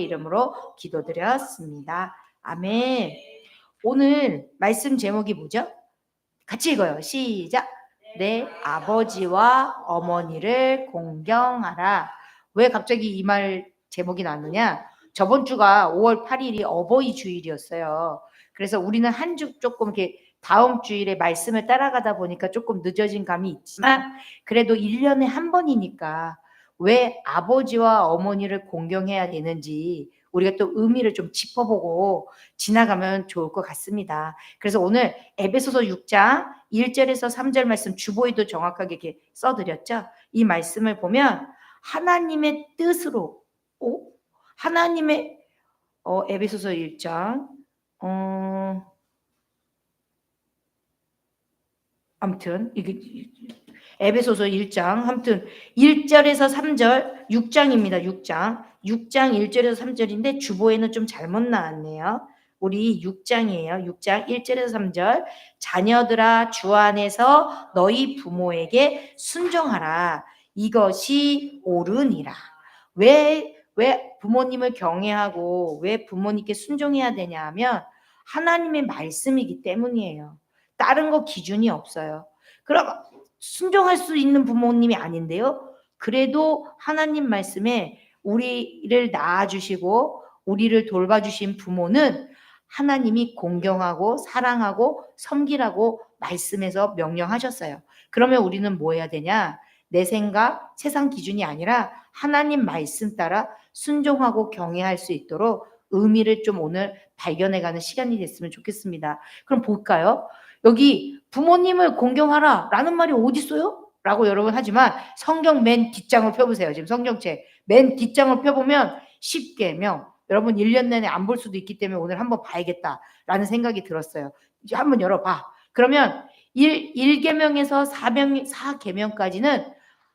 이름으로 기도드렸습니다. 아멘. 오늘 말씀 제목이 뭐죠? 같이 읽어요. 시작. 내 아버지와 어머니를 공경하라. 왜 갑자기 이 말 제목이 나느냐? 저번 주가 5월 8일이 어버이 주일이었어요. 그래서 우리는 한 주 조금 이렇게 다음 주일에 말씀을 따라가다 보니까 조금 늦어진 감이 있지만 그래도 1년에 한 번이니까 왜 아버지와 어머니를 공경해야 되는지 우리가 또 의미를 좀 짚어보고 지나가면 좋을 것 같습니다. 그래서 오늘 에베소서 6장 1절에서 3절 말씀 주보에도 정확하게 이렇게 써드렸죠. 이 말씀을 보면 하나님의 뜻으로 오? 하나님의 어, 에베소서 1장 어, 아무튼 이게 에베소서 1장 아무튼 1절에서 3절 6장입니다. 6장 6장 1절에서 3절인데 주보에는 좀 잘못 나왔네요. 우리 6장이에요. 6장 1절에서 3절 자녀들아 주 안에서 너희 부모에게 순종하라. 이것이 옳으니라. 왜, 왜 부모님을 경외하고 왜 부모님께 순종해야 되냐 하면 하나님의 말씀이기 때문이에요. 다른 거 기준이 없어요. 그럼 순종할 수 있는 부모님이 아닌데요. 그래도 하나님 말씀에 우리를 낳아주시고 우리를 돌봐주신 부모는 하나님이 공경하고 사랑하고 섬기라고 말씀에서 명령하셨어요. 그러면 우리는 뭐 해야 되냐? 내 생각, 세상 기준이 아니라 하나님 말씀 따라 순종하고 경외할 수 있도록 의미를 좀 오늘 발견해가는 시간이 됐으면 좋겠습니다. 그럼 볼까요? 여기 부모님을 공경하라 라는 말이 어디 있어요? 라고 여러분 하지만 성경 맨 뒷장을 펴보세요. 지금 성경책 맨 뒷장을 펴보면 10개명 여러분 1년 내내 안 볼 수도 있기 때문에 오늘 한번 봐야겠다라는 생각이 들었어요. 이제 한번 열어봐. 그러면 1, 1계명에서 4명, 4계명까지는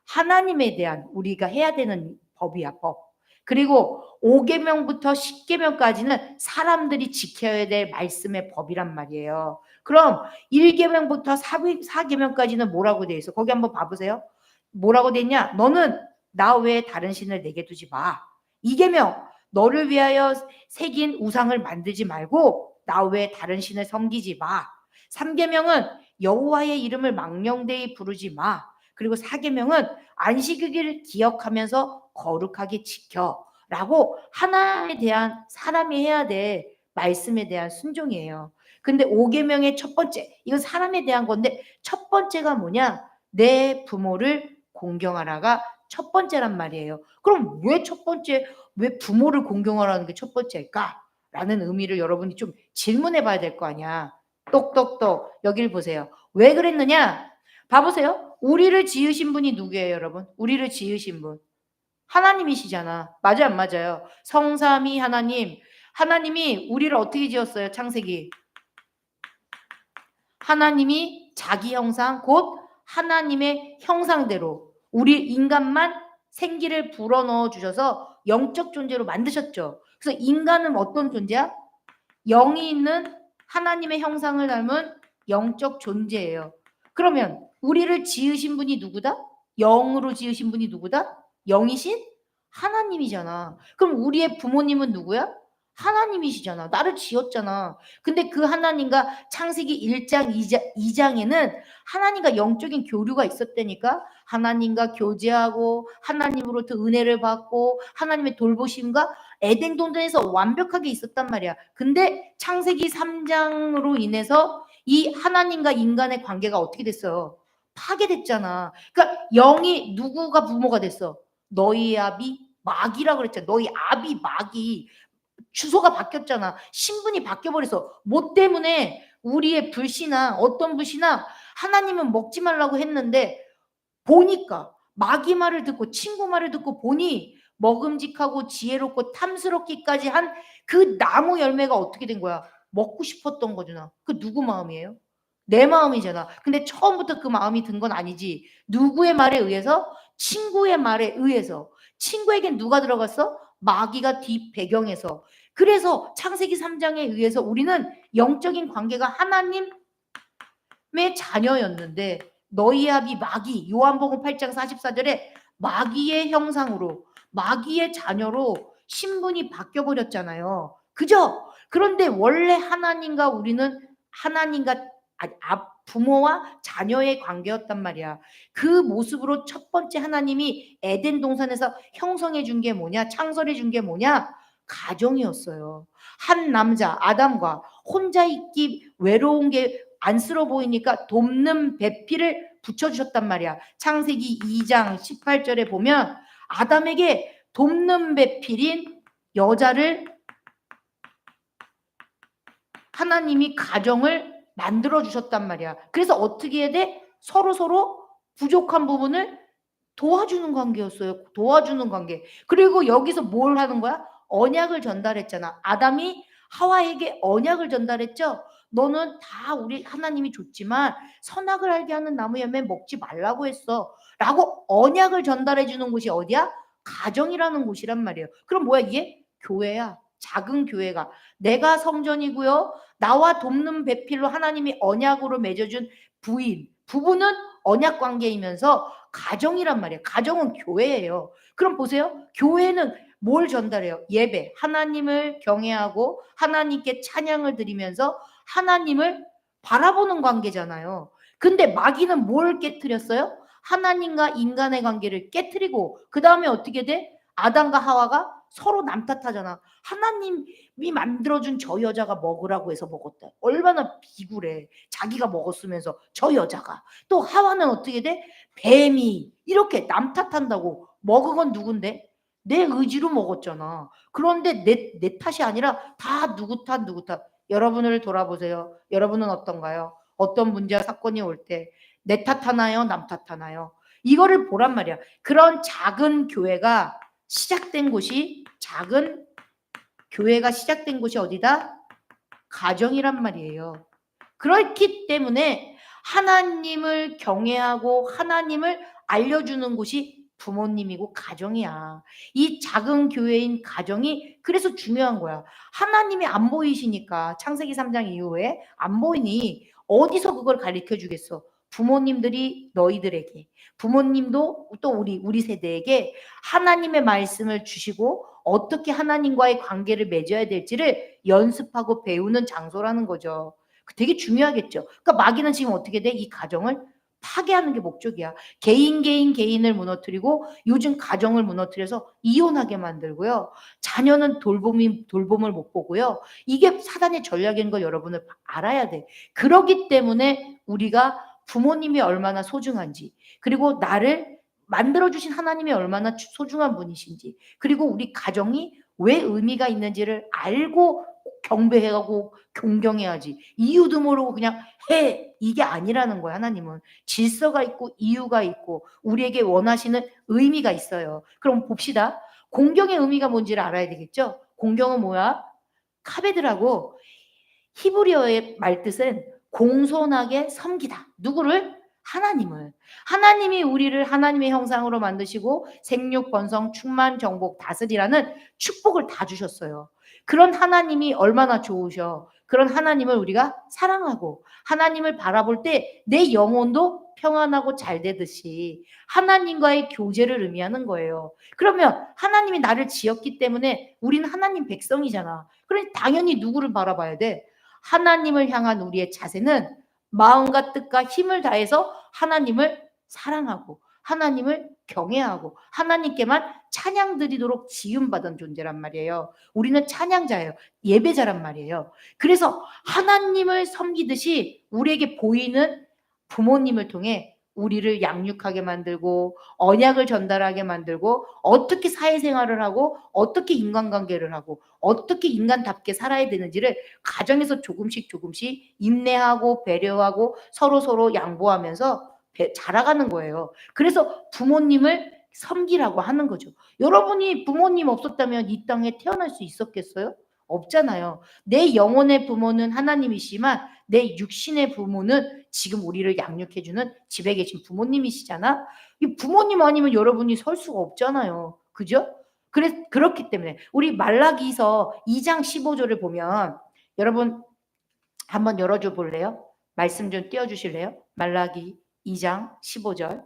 하나님에 대한 우리가 해야 되는 법이야, 법. 그리고 5계명부터 10계명까지는 사람들이 지켜야 될 말씀의 법이란 말이에요. 그럼 1계명부터 4계명까지는 뭐라고 돼 있어? 거기 한번 봐보세요. 뭐라고 돼 있냐? 너는 나 외에 다른 신을 내게 두지 마. 2계명 너를 위하여 새긴 우상을 만들지 말고 나 외에 다른 신을 섬기지 마. 3계명은 여호와의 이름을 망령되이 부르지 마. 그리고 4계명은 안식일을 기억하면서 거룩하게 지켜. 라고 하나에 대한 사람이 해야 될 말씀에 대한 순종이에요. 근데 5계명의 첫 번째, 이건 사람에 대한 건데 첫 번째가 뭐냐? 내 부모를 공경하라가 첫 번째란 말이에요. 그럼 왜 첫 번째, 왜 부모를 공경하라는 게 첫 번째일까? 라는 의미를 여러분이 좀 질문해 봐야 될 거 아니야. 똑똑똑. 여기를 보세요. 왜 그랬느냐? 봐보세요. 우리를 지으신 분이 누구예요, 여러분? 우리를 지으신 분. 하나님이시잖아. 맞아요, 안 맞아요? 성삼이 하나님. 하나님이 우리를 어떻게 지었어요, 창세기? 하나님이 자기 형상, 곧 하나님의 형상대로 우리 인간만 생기를 불어넣어 주셔서 영적 존재로 만드셨죠. 그래서 인간은 어떤 존재야? 영이 있는 하나님의 형상을 닮은 영적 존재예요. 그러면 우리를 지으신 분이 누구다? 영으로 지으신 분이 누구다? 영이신 하나님이잖아. 그럼 우리의 부모님은 누구야? 하나님이시잖아. 나를 지었잖아. 근데 그 하나님과 창세기 1장, 2장, 에는 하나님과 영적인 교류가 있었다니까 하나님과 교제하고 하나님으로부터 은혜를 받고 하나님의 돌보심과 에덴 동산에서 완벽하게 있었단 말이야. 근데 창세기 3장으로 인해서 이 하나님과 인간의 관계가 어떻게 됐어요? 파괴됐잖아. 그러니까 영이 누구가 부모가 됐어? 너희 아비 마귀라 그랬잖아. 너희 아비 마귀 주소가 바뀌었잖아. 신분이 바뀌어버려서 뭐 때문에 우리의 불신앙 어떤 불신앙 하나님은 먹지 말라고 했는데 보니까 마귀 말을 듣고 친구 말을 듣고 보니 먹음직하고 지혜롭고 탐스럽기까지 한 그 나무 열매가 어떻게 된 거야? 먹고 싶었던 거잖아. 그 누구 마음이에요? 내 마음이잖아. 근데 처음부터 그 마음이 든 건 아니지. 누구의 말에 의해서? 친구의 말에 의해서. 친구에겐 누가 들어갔어? 마귀가 뒷 배경에서. 그래서 창세기 3장에 의해서 우리는 영적인 관계가 하나님의 자녀였는데 너희 아비 마귀 요한복음 8장 44절에 마귀의 형상으로 마귀의 자녀로 신분이 바뀌어 버렸잖아요. 그죠? 그런데 원래 하나님과 우리는 하나님과 아, 아, 부모와 자녀의 관계였단 말이야. 그 모습으로 첫 번째 하나님이 에덴 동산에서 형성해 준 게 뭐냐? 창설해 준 게 뭐냐? 가정이었어요. 한 남자 아담과 혼자 있기 외로운 게 안쓰러워 보이니까 돕는 배필을 붙여주셨단 말이야. 창세기 2장 18절에 보면 아담에게 돕는 배필인 여자를 하나님이 가정을 만들어 주셨단 말이야. 그래서 어떻게 해야 돼? 서로 서로 부족한 부분을 도와주는 관계였어요. 도와주는 관계. 그리고 여기서 뭘 하는 거야? 언약을 전달했잖아. 아담이 하와에게 언약을 전달했죠. 너는 다 우리 하나님이 줬지만 선악을 알게 하는 나무 열매 먹지 말라고 했어. 라고 언약을 전달해 주는 곳이 어디야? 가정이라는 곳이란 말이에요. 그럼 뭐야 이게? 교회야. 작은 교회가 내가 성전이고요. 나와 돕는 배필로 하나님이 언약으로 맺어준 부인, 부부는 언약 관계이면서 가정이란 말이에요. 가정은 교회예요. 그럼 보세요. 교회는 뭘 전달해요? 예배. 하나님을 경외하고 하나님께 찬양을 드리면서 하나님을 바라보는 관계잖아요. 근데 마귀는 뭘 깨뜨렸어요? 하나님과 인간의 관계를 깨뜨리고 그 다음에 어떻게 돼? 아담과 하와가 서로 남 탓하잖아. 하나님이 만들어준 저 여자가 먹으라고 해서 먹었다. 얼마나 비굴해. 자기가 먹었으면서 저 여자가. 또 하와는 어떻게 돼? 뱀이 이렇게 남 탓한다고. 먹은 건 누군데? 내 의지로 먹었잖아. 그런데 내, 내 탓이 아니라 다 누구 탓, 누구 탓. 여러분을 돌아보세요. 여러분은 어떤가요? 어떤 문제와 사건이 올 때 내 탓하나요? 남 탓하나요? 이거를 보란 말이야. 그런 작은 교회가 시작된 곳이 작은 교회가 시작된 곳이 어디다? 가정이란 말이에요. 그렇기 때문에 하나님을 경외하고 하나님을 알려주는 곳이 부모님이고 가정이야. 이 작은 교회인 가정이 그래서 중요한 거야. 하나님이 안 보이시니까 창세기 3장 이후에 안 보이니 어디서 그걸 가르쳐 주겠어? 부모님들이 너희들에게 부모님도 또 우리 우리 세대에게 하나님의 말씀을 주시고 어떻게 하나님과의 관계를 맺어야 될지를 연습하고 배우는 장소라는 거죠. 되게 중요하겠죠. 그러니까 마귀는 지금 어떻게 돼? 이 가정을 파괴하는 게 목적이야. 개인 개인 개인을 무너뜨리고 요즘 가정을 무너뜨려서 이혼하게 만들고요. 자녀는 돌봄이 돌봄을 못 보고요. 이게 사단의 전략인 걸 여러분을 알아야 돼. 그러기 때문에 우리가 부모님이 얼마나 소중한지 그리고 나를 만들어 주신 하나님이 얼마나 소중한 분이신지 그리고 우리 가정이 왜 의미가 있는지를 알고 경배하고 존경해야지. 이유도 모르고 그냥 해. 이게 아니라는 거야, 하나님은. 질서가 있고 이유가 있고 우리에게 원하시는 의미가 있어요. 그럼 봅시다. 공경의 의미가 뭔지를 알아야 되겠죠? 공경은 뭐야? 카베드라고 히브리어의 말뜻은 공손하게 섬기다. 누구를? 하나님을. 하나님이 우리를 하나님의 형상으로 만드시고 생육, 번성, 충만, 정복, 다스리라는 축복을 다 주셨어요. 그런 하나님이 얼마나 좋으셔. 그런 하나님을 우리가 사랑하고 하나님을 바라볼 때 내 영혼도 평안하고 잘 되듯이 하나님과의 교제를 의미하는 거예요. 그러면 하나님이 나를 지었기 때문에 우리는 하나님 백성이잖아. 그러니 당연히 누구를 바라봐야 돼? 하나님을 향한 우리의 자세는 마음과 뜻과 힘을 다해서 하나님을 사랑하고 하나님을 경외하고 하나님께만 찬양 드리도록 지음받은 존재란 말이에요. 우리는 찬양자예요. 예배자란 말이에요. 그래서 하나님을 섬기듯이 우리에게 보이는 부모님을 통해 우리를 양육하게 만들고 언약을 전달하게 만들고 어떻게 사회생활을 하고 어떻게 인간관계를 하고 어떻게 인간답게 살아야 되는지를 가정에서 조금씩 조금씩 인내하고 배려하고 서로 서로 양보하면서 자라가는 거예요. 그래서 부모님을 섬기라고 하는 거죠. 여러분이 부모님 없었다면 이 땅에 태어날 수 있었겠어요? 없잖아요. 내 영혼의 부모는 하나님이시지만 내 육신의 부모는 지금 우리를 양육해주는 집에 계신 부모님이시잖아. 이 부모님 아니면 여러분이 설 수가 없잖아요. 그죠? 그래, 그렇기 때문에 우리 말라기서 2장 15절을 보면 여러분 한번 열어줘 볼래요? 말씀 좀 띄워주실래요? 말라기 2장 15절.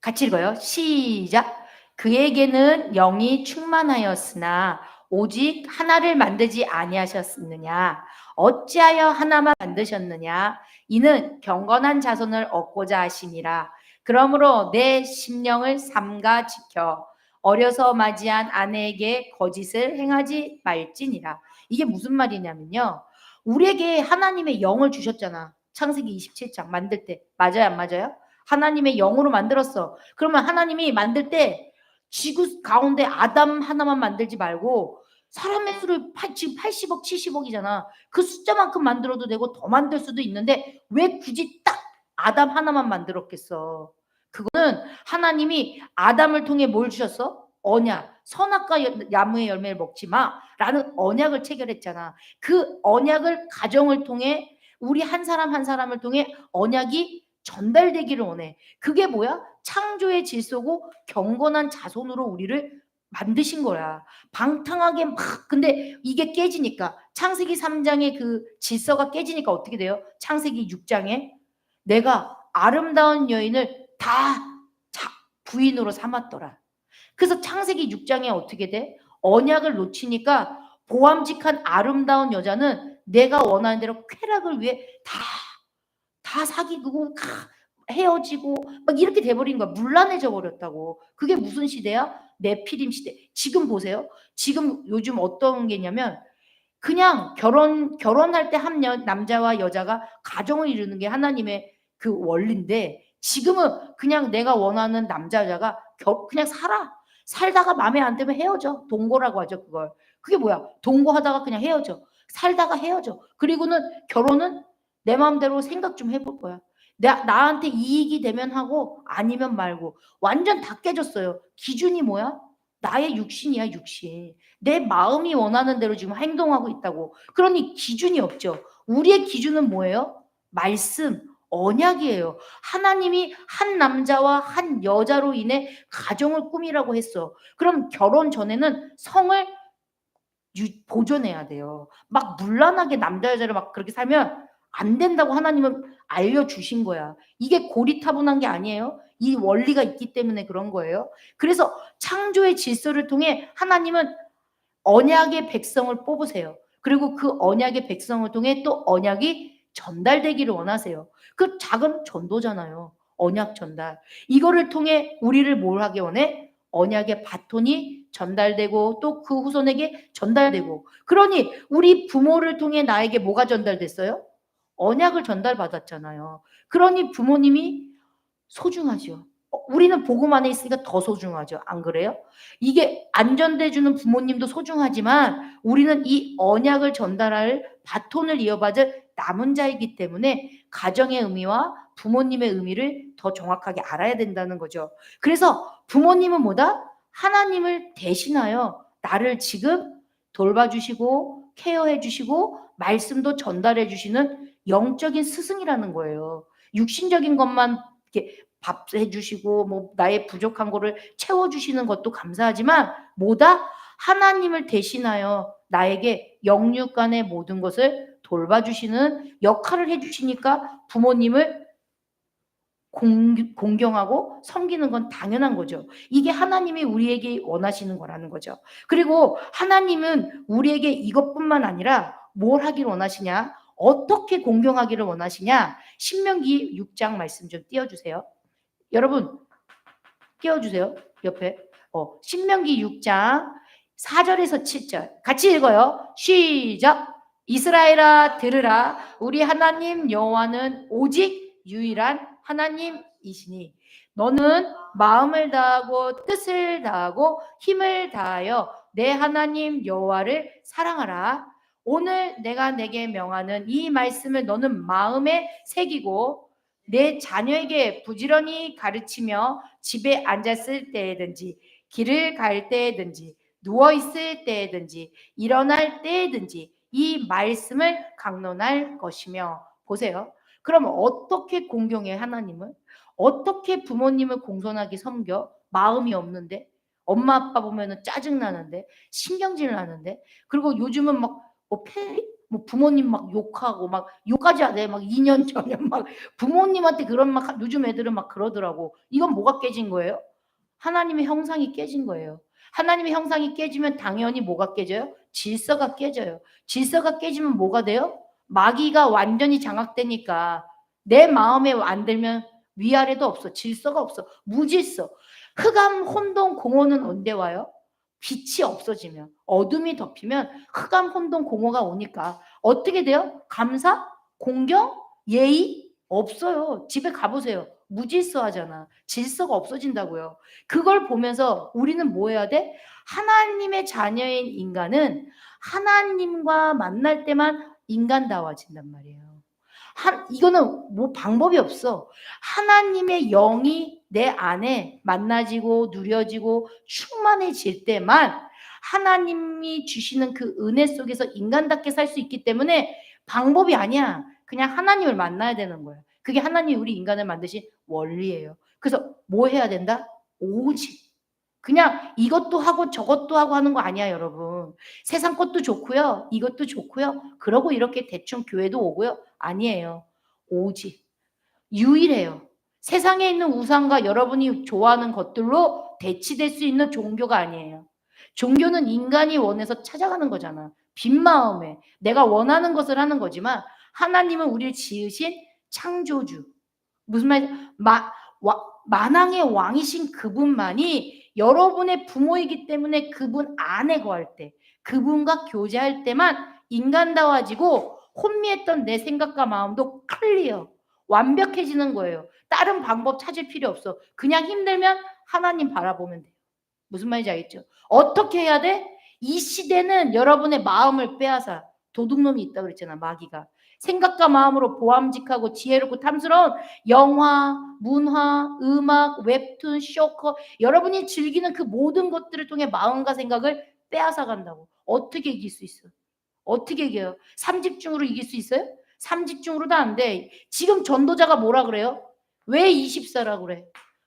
같이 읽어요. 시작. 그에게는 영이 충만하였으나 오직 하나를 만들지 아니하셨느냐? 어찌하여 하나만 만드셨느냐? 이는 경건한 자손을 얻고자 하심이라. 그러므로 내 심령을 삼가 지켜 어려서 맞이한 아내에게 거짓을 행하지 말지니라. 이게 무슨 말이냐면요. 우리에게 하나님의 영을 주셨잖아. 창세기 27장 만들 때. 맞아요 안 맞아요? 하나님의 영으로 만들었어. 그러면 하나님이 만들 때 지구 가운데 아담 하나만 만들지 말고 사람의 수를 팔- 지금 80억, 70억이잖아. 그 숫자만큼 만들어도 되고 더 만들 수도 있는데 왜 굳이 딱 아담 하나만 만들었겠어? 그거는 하나님이 아담을 통해 뭘 주셨어? 언약. 선악과 여- 나무의 열매를 먹지 마 라는 언약을 체결했잖아. 그 언약을 가정을 통해 우리 한 사람 한 사람을 통해 언약이 전달되기를 원해. 그게 뭐야? 창조의 질서고 경건한 자손으로 우리를 만드신 거야. 방탕하게 막 근데 이게 깨지니까 창세기 3장의 그 질서가 깨지니까 어떻게 돼요? 창세기 6장에 내가 아름다운 여인을 다 자- 부인으로 삼았더라. 그래서 창세기 6장에 어떻게 돼? 언약을 놓치니까 보암직한 아름다운 여자는 내가 원하는 대로 쾌락을 위해 다, 다 사귀고 다 헤어지고 막 이렇게 돼버린 거야. 물란해져 버렸다고. 그게 무슨 시대야? 내피림 시대. 지금 보세요. 지금 요즘 어떤 게냐면 그냥 결혼 결혼할 때 한 남자와 여자가 가정을 이루는 게 하나님의 그 원리인데 지금은 그냥 내가 원하는 남자 여자가 겨- 그냥 살아. 살다가 마음에 안 들면 헤어져. 동거라고 하죠, 그걸. 그게 뭐야? 동거하다가 그냥 헤어져. 살다가 헤어져. 그리고는 결혼은 내 마음대로 생각 좀 해볼 거야. 나, 나한테 이익이 되면 하고 아니면 말고 완전 다 깨졌어요. 기준이 뭐야? 나의 육신이야, 육신. 내 마음이 원하는 대로 지금 행동하고 있다고. 그러니 기준이 없죠. 우리의 기준은 뭐예요? 말씀, 언약이에요. 하나님이 한 남자와 한 여자로 인해 가정을 꾸미라고 했어. 그럼 결혼 전에는 성을 유- 보존해야 돼요. 막 물란하게 남자 여자를 막 그렇게 살면 안 된다고 하나님은 알려주신 거야. 이게 고리타분한 게 아니에요. 이 원리가 있기 때문에 그런 거예요. 그래서 창조의 질서를 통해 하나님은 언약의 백성을 뽑으세요. 그리고 그 언약의 백성을 통해 또 언약이 전달되기를 원하세요. 그 작은 전도잖아요. 언약 전달. 이거를 통해 우리를 뭘 하게 원해? 언약의 바톤이 전달되고 또 그 후손에게 전달되고. 그러니 우리 부모를 통해 나에게 뭐가 전달됐어요? 언약을 전달받았잖아요. 그러니 부모님이 소중하죠. 어, 우리는 복음 안에 있으니까 더 소중하죠. 안 그래요? 이게 안전돼 주는 부모님도 소중하지만 우리는 이 언약을 전달할 바톤을 이어받을 남은 자이기 때문에 가정의 의미와 부모님의 의미를 더 정확하게 알아야 된다는 거죠. 그래서 부모님은 뭐다? 하나님을 대신하여 나를 지금 돌봐주시고 케어해 주시고 말씀도 전달해 주시는 영적인 스승이라는 거예요. 육신적인 것만 이렇게 밥 해주시고 뭐 나의 부족한 거를 채워주시는 것도 감사하지만 뭐다 하나님을 대신하여 나에게 영육간의 모든 것을 돌봐주시는 역할을 해주시니까 부모님을 공, 공경하고 섬기는 건 당연한 거죠. 이게 하나님이 우리에게 원하시는 거라는 거죠. 그리고 하나님은 우리에게 이것뿐만 아니라 뭘 하기를 원하시냐? 어떻게 공경하기를 원하시냐? 신명기 6장 말씀 좀 띄워주세요. 여러분 띄워주세요. 옆에 어, 신명기 6장 4절에서 7절 같이 읽어요. 시작. 이스라엘아 들으라 우리 하나님 여호와는 오직 유일한 하나님이시니 너는 마음을 다하고 뜻을 다하고 힘을 다하여 내 하나님 여호와를 사랑하라. 오늘 내가 내게 명하는 이 말씀을 너는 마음에 새기고 내 자녀에게 부지런히 가르치며 집에 앉았을 때든지 길을 갈 때든지 누워 있을 때든지 일어날 때든지 이 말씀을 강론할 것이며 보세요. 그럼 어떻게 공경해 하나님을? 어떻게 부모님을 공손하게 섬겨? 마음이 없는데 엄마 아빠 보면은 짜증 나는데 신경질 나는데 그리고 요즘은 막 뭐 펠리 뭐 부모님 막 욕하고 막 욕까지 하네 막 2년 전에 막 부모님한테 그런 막 요즘 애들은 막 그러더라고 이건 뭐가 깨진 거예요? 하나님의 형상이 깨진 거예요. 하나님의 형상이 깨지면 당연히 뭐가 깨져요? 질서가 깨져요. 질서가 깨지면 뭐가 돼요? 마귀가 완전히 장악되니까 내 마음에 안 들면 위아래도 없어. 질서가 없어. 무질서. 흑암, 혼돈, 공허는 언제 와요? 빛이 없어지면 어둠이 덮이면 흑암, 혼돈, 공허가 오니까 어떻게 돼요? 감사, 공경, 예의 없어요. 집에 가보세요. 무질서하잖아. 질서가 없어진다고요. 그걸 보면서 우리는 뭐 해야 돼? 하나님의 자녀인 인간은 하나님과 만날 때만 인간다워진단 말이에요. 한, 이거는 뭐 방법이 없어. 하나님의 영이 내 안에 만나지고 누려지고 충만해질 때만 하나님이 주시는 그 은혜 속에서 인간답게 살 수 있기 때문에 방법이 아니야. 그냥 하나님을 만나야 되는 거야. 그게 하나님이 우리 인간을 만드신 원리예요. 그래서 뭐 해야 된다? 오직. 그냥 이것도 하고 저것도 하고 하는 거 아니야, 여러분. 세상 것도 좋고요. 이것도 좋고요. 그러고 이렇게 대충 교회도 오고요. 아니에요. 오직. 유일해요. 세상에 있는 우상과 여러분이 좋아하는 것들로 대치될 수 있는 종교가 아니에요. 종교는 인간이 원해서 찾아가는 거잖아. 빈 마음에 내가 원하는 것을 하는 거지만 하나님은 우리를 지으신 창조주. 무슨 말? 마, 와, 만왕의 왕이신 그분만이 여러분의 부모이기 때문에 그분 안에 거할 때, 그분과 교제할 때만 인간다워지고 혼미했던 내 생각과 마음도 클리어, 완벽해지는 거예요. 다른 방법 찾을 필요 없어. 그냥 힘들면 하나님 바라보면 돼요. 무슨 말인지 알겠죠? 어떻게 해야 돼? 이 시대는 여러분의 마음을 빼앗아 도둑놈이 있다 그랬잖아 마귀가 생각과 마음으로 보암직하고 지혜롭고 탐스러운 영화, 문화, 음악, 웹툰, 쇼커 여러분이 즐기는 그 모든 것들을 통해 마음과 생각을 빼앗아 간다고 어떻게 이길 수 있어? 어떻게 이겨요? 삼집중으로 이길 수 있어요? 삼집중으로도 안 돼. 지금 전도자가 뭐라 그래요? 왜 24라 그래?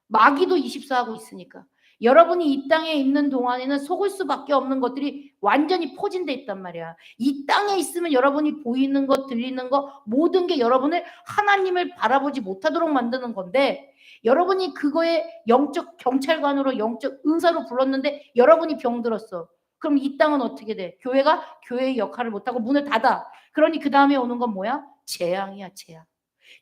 마귀도 24하고 있으니까. 여러분이 이 땅에 있는 동안에는 속을 수밖에 없는 것들이 완전히 포진돼 있단 말이야. 이 땅에 있으면 여러분이 보이는 것, 들리는 것, 모든 게 여러분을 하나님을 바라보지 못하도록 만드는 건데, 여러분이 그거에 영적 경찰관으로 영적 은사로 불렀는데 여러분이 병들었어. 그럼 이 땅은 어떻게 돼? 교회가 교회의 역할을 못하고 문을 닫아. 그러니 그 다음에 오는 건 뭐야? 재앙이야, 재앙.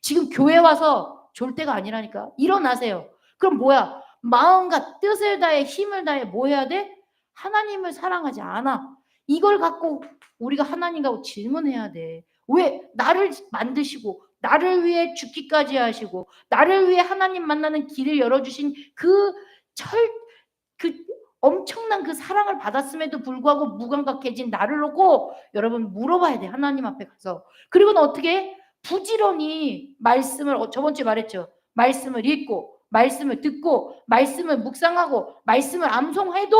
지금 교회 와서 졸 때가 아니라니까. 일어나세요. 그럼 뭐야? 마음과 뜻을 다해 힘을 다해 뭐 해야 돼? 하나님을 사랑하지 않아. 이걸 갖고 우리가 하나님과 질문해야 돼. 왜 나를 만드시고 나를 위해 죽기까지 하시고 나를 위해 하나님 만나는 길을 열어주신 그 철 그 엄청난 그 사랑을 받았음에도 불구하고 무감각해진 나를 놓고 여러분 물어봐야 돼 하나님 앞에 가서 그리고는 어떻게 부지런히 말씀을 어, 저번 주에 말했죠 말씀을 읽고 말씀을 듣고 말씀을 묵상하고 말씀을 암송해도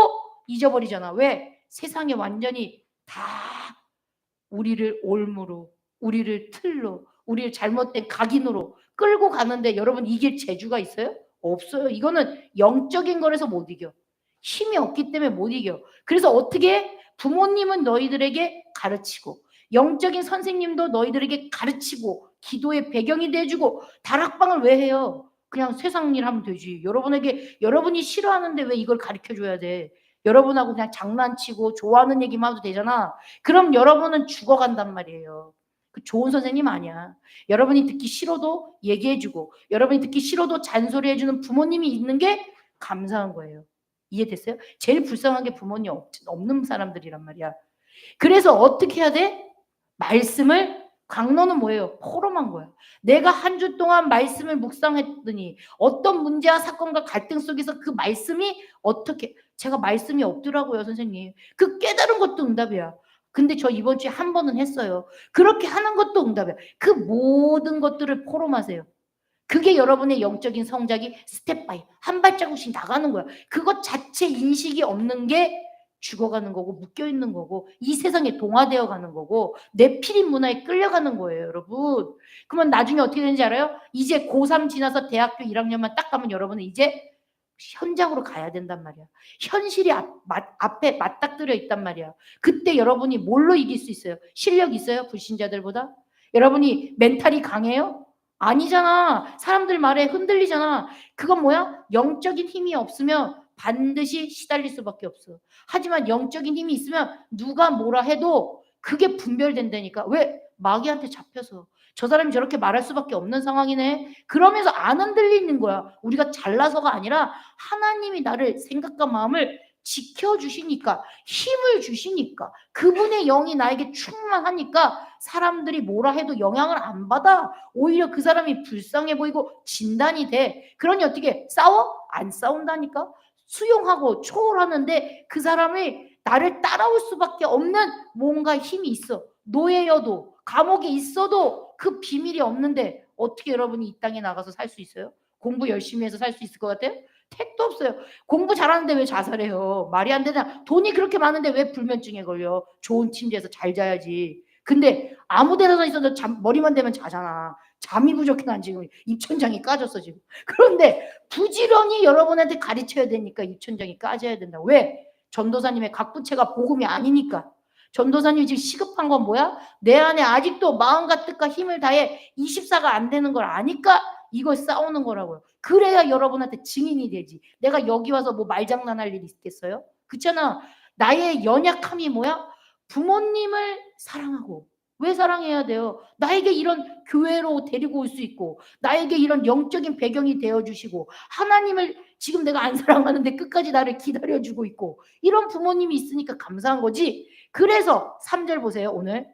잊어버리잖아. 왜? 세상에 완전히 다 우리를 올무로, 우리를 틀로, 우리를 잘못된 각인으로 끌고 가는데 여러분 이길 재주가 있어요? 없어요. 이거는 영적인 거라서 못 이겨. 힘이 없기 때문에 못 이겨. 그래서 어떻게 부모님은 너희들에게 가르치고 영적인 선생님도 너희들에게 가르치고 기도의 배경이 돼주고 다락방을 왜 해요? 그냥 세상 일 하면 되지. 여러분에게 여러분이 싫어하는데 왜 이걸 가르쳐 줘야 돼? 여러분하고 그냥 장난치고 좋아하는 얘기만 해도 되잖아. 그럼 여러분은 죽어간단 말이에요. 그 좋은 선생님 아니야. 여러분이 듣기 싫어도 얘기해주고, 여러분이 듣기 싫어도 잔소리해주는 부모님이 있는 게 감사한 거예요. 이해됐어요? 제일 불쌍한 게 부모님 없, 없는 사람들이란 말이야. 그래서 어떻게 해야 돼? 말씀을 강론은 뭐예요? 포럼한 거야. 내가 한 주 동안 말씀을 묵상했더니 어떤 문제와 사건과 갈등 속에서 그 말씀이 어떻게 제가 말씀이 없더라고요, 선생님. 그 깨달은 것도 응답이야. 근데 저 이번 주에 한 번은 했어요. 그렇게 하는 것도 응답이야. 그 모든 것들을 포럼하세요. 그게 여러분의 영적인 성장이 스텝 바이 한 발자국씩 나가는 거야. 그것 자체 인식이 없는 게 죽어가는 거고 묶여 있는 거고 이 세상에 동화되어 가는 거고 내 피린 문화에 끌려가는 거예요, 여러분. 그러면 나중에 어떻게 되는지 알아요? 이제 고3 지나서 대학교 1학년만 딱 가면 여러분은 이제 현장으로 가야 된단 말이야. 현실이 앞, 맞, 앞에 맞닥뜨려 있단 말이야. 그때 여러분이 뭘로 이길 수 있어요? 실력 있어요? 불신자들보다? 여러분이 멘탈이 강해요? 아니잖아. 사람들 말에 흔들리잖아. 그건 뭐야? 영적인 힘이 없으면 반드시 시달릴 수밖에 없어. 하지만 영적인 힘이 있으면 누가 뭐라 해도 그게 분별된다니까. 왜? 마귀한테 잡혀서. 저 사람이 저렇게 말할 수밖에 없는 상황이네. 그러면서 안 흔들리는 거야. 우리가 잘나서가 아니라 하나님이 나를 생각과 마음을 지켜주시니까 힘을 주시니까 그분의 영이 나에게 충만하니까 사람들이 뭐라 해도 영향을 안 받아 오히려 그 사람이 불쌍해 보이고 진단이 돼 그러니 어떻게 싸워? 안 싸운다니까 수용하고 초월하는데 그 사람이 나를 따라올 수밖에 없는 뭔가 힘이 있어 노예여도 감옥에 있어도 그 비밀이 없는데 어떻게 여러분이 이 땅에 나가서 살 수 있어요? 공부 열심히 해서 살 수 있을 것 같아요? 택도 없어요. 공부 잘하는데 왜 자살해요? 말이 안 되나? 돈이 그렇게 많은데 왜 불면증에 걸려? 좋은 침대에서 잘 자야지. 근데 아무 데나 있어도 잠, 머리만 대면 자잖아. 잠이 부족해 난 지금 입천장이 까졌어 지금. 그런데 부지런히 여러분한테 가르쳐야 되니까 입천장이 까져야 된다. 왜? 전도사님의 각부채가 복음이 아니니까. 전도사님이 지금 시급한 건 뭐야? 내 안에 아직도 마음과 뜻과 힘을 다해 24가 안 되는 걸 아니까 이걸 싸우는 거라고요. 그래야 여러분한테 증인이 되지. 내가 여기 와서 뭐 말장난할 일이 있겠어요? 그렇잖아. 나의 연약함이 뭐야? 부모님을 사랑하고 왜 사랑해야 돼요? 나에게 이런 교회로 데리고 올 수 있고 나에게 이런 영적인 배경이 되어 주시고 하나님을 지금 내가 안 사랑하는데 끝까지 나를 기다려 주고 있고 이런 부모님이 있으니까 감사한 거지. 그래서 3절 보세요. 오늘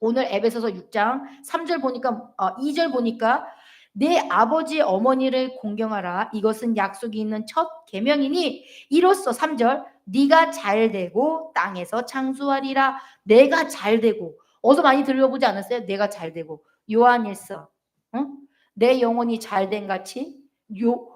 오늘 에베소서 6장 3절 보니까 어, 2절 보니까 내 아버지 어머니를 공경하라 이것은 약속이 있는 첫 계명이니 이로써 3절 네가 잘 되고 땅에서 창수하리라 내가 잘 되고 어서 많이 들려보지 않았어요? 내가 잘 되고 요한일서 응? 내 영혼이 잘 된 같이 요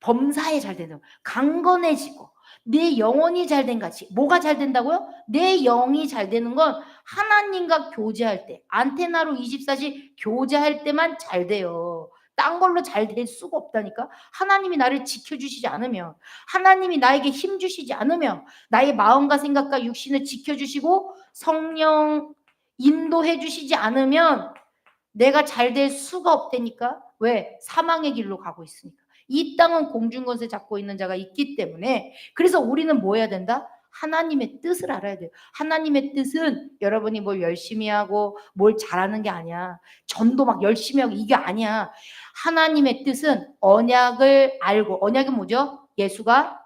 범사에 잘 되는 강건해지고 내 영혼이 잘 된 같이 뭐가 잘 된다고요? 내 영이 잘 되는 건 하나님과 교제할 때 안테나로 24시 교제할 때만 잘 돼요. 딴 걸로 잘 될 수가 없다니까. 하나님이 나를 지켜주시지 않으면, 하나님이 나에게 힘 주시지 않으면, 나의 마음과 생각과 육신을 지켜주시고 성령 인도해 주시지 않으면 내가 잘 될 수가 없다니까. 왜? 사망의 길로 가고 있으니까. 이 땅은 공중권세 잡고 있는 자가 있기 때문에 그래서 우리는 뭐 해야 된다? 하나님의 뜻을 알아야 돼요. 하나님의 뜻은 여러분이 뭘 열심히 하고 뭘 잘하는 게 아니야. 전도 막 열심히 하고 이게 아니야. 하나님의 뜻은 언약을 알고 언약은 뭐죠? 예수가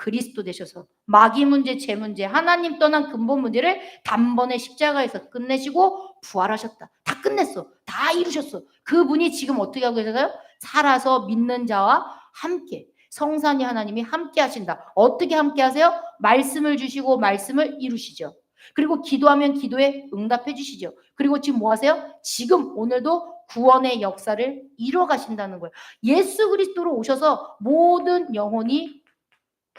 그리스도 되셔서 마귀 문제, 제 문제, 하나님 떠난 근본 문제를 단번에 십자가에서 끝내시고 부활하셨다. 다 끝냈어. 다 이루셨어. 그분이 지금 어떻게 하고 계세요? 살아서 믿는 자와 함께 성산이 하나님이 함께 하신다. 어떻게 함께 하세요? 말씀을 주시고 말씀을 이루시죠. 그리고 기도하면 기도에 응답해 주시죠. 그리고 지금 뭐 하세요? 지금 오늘도 구원의 역사를 이뤄 가신다는 거예요. 예수 그리스도로 오셔서 모든 영혼이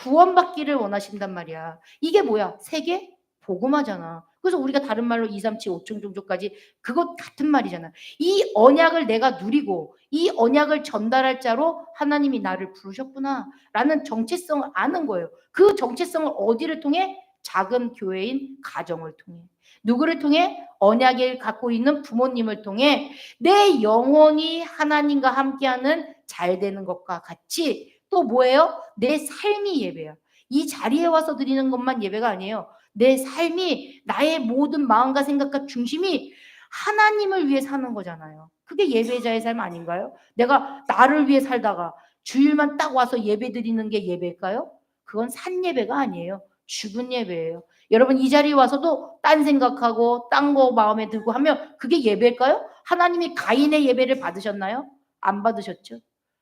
구원받기를 원하신단 말이야. 이게 뭐야? 세계 복음하잖아. 그래서 우리가 다른 말로 2, 3, 7, 5층 종족까지 그것 같은 말이잖아. 이 언약을 내가 누리고 이 언약을 전달할 자로 하나님이 나를 부르셨구나 라는 정체성을 아는 거예요. 그 정체성을 어디를 통해? 작은 교회인 가정을 통해. 누구를 통해? 언약을 갖고 있는 부모님을 통해 내 영혼이 하나님과 함께하는 잘 되는 것과 같이 또 뭐예요? 내 삶이 예배야. 이 자리에 와서 드리는 것만 예배가 아니에요. 내 삶이 나의 모든 마음과 생각과 중심이 하나님을 위해 사는 거잖아요. 그게 예배자의 삶 아닌가요? 내가 나를 위해 살다가 주일만 딱 와서 예배 드리는 게 예배일까요? 그건 산 예배가 아니에요. 죽은 예배예요. 여러분 이 자리에 와서도 딴 생각하고 딴 거 마음에 들고 하면 그게 예배일까요? 하나님이 가인의 예배를 받으셨나요? 안 받으셨죠.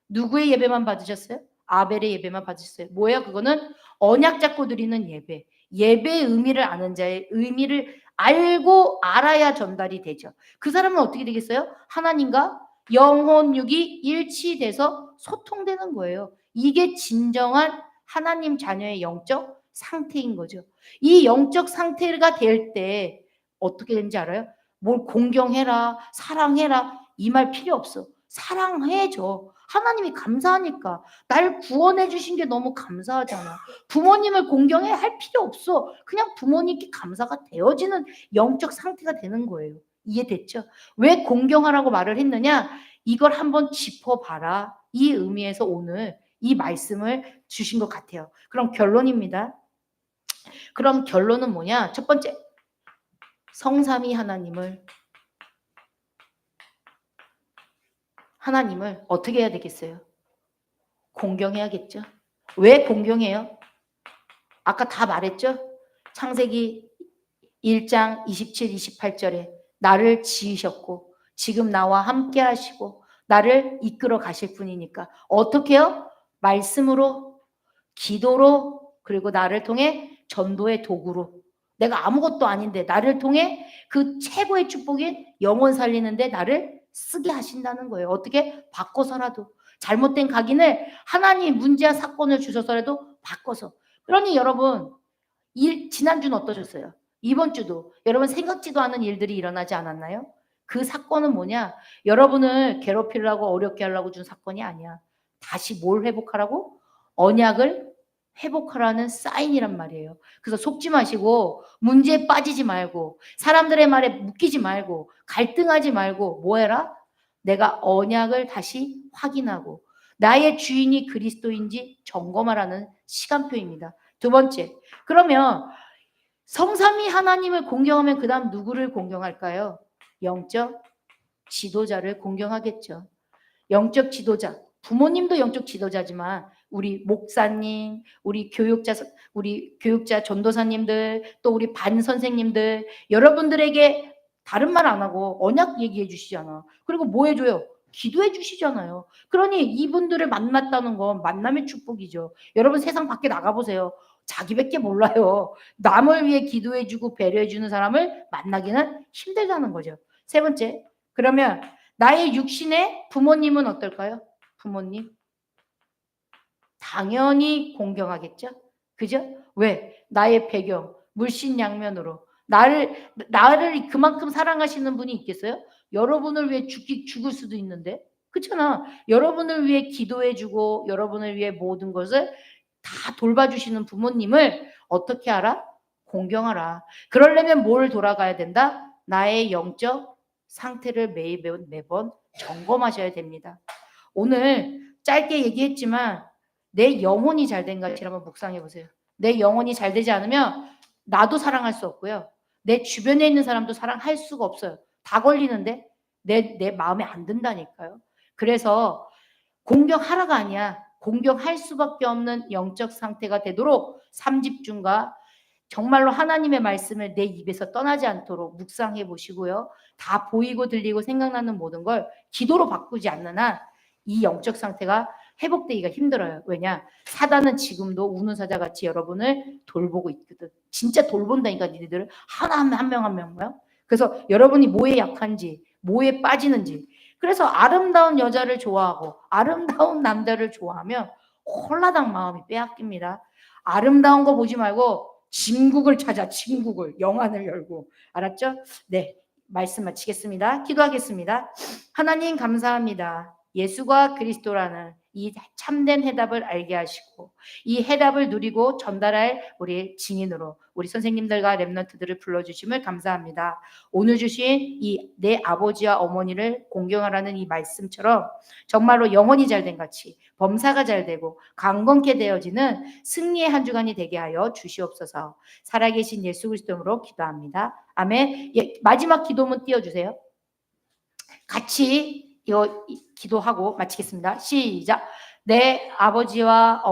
누구의 예배만 받으셨어요? 아벨의 예배만 받으셨어요. 뭐야 그거는 언약 잡고 드리는 예배. 예배의 의미를 아는 자의 의미를 알고 알아야 전달이 되죠. 그 사람은 어떻게 되겠어요? 하나님과 영혼 육이 일치돼서 소통되는 거예요. 이게 진정한 하나님 자녀의 영적 상태인 거죠. 이 영적 상태가 될 때 어떻게 되는지 알아요? 뭘 공경해라, 사랑해라 이 말 필요 없어. 사랑해줘. 하나님이 감사하니까 날 구원해 주신 게 너무 감사하잖아. 부모님을 공경해 할 필요 없어. 그냥 부모님께 감사가 되어지는 영적 상태가 되는 거예요. 이해됐죠? 왜 공경하라고 말을 했느냐? 이걸 한번 짚어봐라. 이 의미에서 오늘 이 말씀을 주신 것 같아요. 그럼 결론입니다. 그럼 결론은 뭐냐? 첫 번째, 성삼위 하나님을 하나님을 어떻게 해야 되겠어요? 공경해야겠죠. 왜 공경해요? 아까 다 말했죠? 창세기 1장 27, 28절에 나를 지으셨고 지금 나와 함께 하시고 나를 이끌어 가실 분이니까 어떻게요? 말씀으로 기도로 그리고 나를 통해 전도의 도구로 내가 아무것도 아닌데 나를 통해 그 최고의 축복인 영혼 살리는데 나를 쓰게 하신다는 거예요. 어떻게 바꿔서라도 잘못된 각인을 하나님 문제와 사건을 주셔서라도 바꿔서 그러니 여러분 일 지난주는 어떠셨어요? 이번 주도 여러분 생각지도 않은 일들이 일어나지 않았나요? 그 사건은 뭐냐? 여러분을 괴롭히려고 어렵게 하려고 준 사건이 아니야. 다시 뭘 회복하라고? 언약을 회복하라는 사인이란 말이에요. 그래서 속지 마시고 문제에 빠지지 말고 사람들의 말에 묶이지 말고 갈등하지 말고 뭐 해라? 내가 언약을 다시 확인하고 나의 주인이 그리스도인지 점검하라는 시간표입니다. 두 번째. 그러면 성삼위 하나님을 공경하면 그 다음 누구를 공경할까요? 영적 지도자를 공경하겠죠. 영적 지도자. 부모님도 영적 지도자지만 우리 목사님, 우리 교육자, 우리 교육자 전도사님들, 또 우리 반 선생님들, 여러분들에게 다른 말 안 하고 언약 얘기해 주시잖아. 그리고 뭐 해줘요? 기도해 주시잖아요. 그러니 이분들을 만났다는 건 만남의 축복이죠. 여러분 세상 밖에 나가보세요. 자기밖에 몰라요. 남을 위해 기도해 주고 배려해 주는 사람을 만나기는 힘들다는 거죠. 세 번째, 그러면 나의 육신의 부모님은 어떨까요? 부모님. 당연히 공경하겠죠? 그죠? 왜? 나의 배경, 물신양면으로 나를 나를 그만큼 사랑하시는 분이 있겠어요? 여러분을 위해 죽기 죽을 수도 있는데 그렇잖아. 여러분을 위해 기도해 주고 여러분을 위해 모든 것을 다 돌봐주시는 부모님을 어떻게 하라? 공경하라. 그러려면 뭘 돌아가야 된다? 나의 영적 상태를 매번 매번 점검하셔야 됩니다. 오늘 짧게 얘기했지만 내 영혼이 잘 된가지 한번 묵상해 보세요. 내 영혼이 잘 되지 않으면 나도 사랑할 수 없고요. 내 주변에 있는 사람도 사랑할 수가 없어요. 다 걸리는데 내, 내 마음에 안 든다니까요. 그래서 공격하라가 아니야. 공격할 수밖에 없는 영적 상태가 되도록 삼집중과 정말로 하나님의 말씀을 내 입에서 떠나지 않도록 묵상해 보시고요. 다 보이고 들리고 생각나는 모든 걸 기도로 바꾸지 않는 한 이 영적 상태가 회복되기가 힘들어요. 왜냐? 사단은 지금도 우는 사자 같이 여러분을 돌보고 있거든. 진짜 돌본다니까 니네들을 하나 한 명 한 명요. 그래서 여러분이 뭐에 약한지, 뭐에 빠지는지. 그래서 아름다운 여자를 좋아하고 아름다운 남자를 좋아하면 홀라당 마음이 빼앗깁니다. 아름다운 거 보지 말고 진국을 찾아 진국을 영안을 열고 알았죠? 네. 말씀 마치겠습니다. 기도하겠습니다. 하나님 감사합니다. 예수가 그리스도라는 이 참된 해답을 알게 하시고 이 해답을 누리고 전달할 우리 증인으로 우리 선생님들과 랩런트들을 불러주심을 감사합니다. 오늘 주신 이 내 아버지와 어머니를 공경하라는 이 말씀처럼 정말로 영혼이 잘된 같이 범사가 잘 되고 강건케 되어지는 승리의 한 주간이 되게 하여 주시옵소서. 살아계신 예수 그리스도로 기도합니다. 아멘. 예, 마지막 기도문 띄워주세요. 같이 이거 기도하고 마치겠습니다. 시작. 내 아버지와 어머니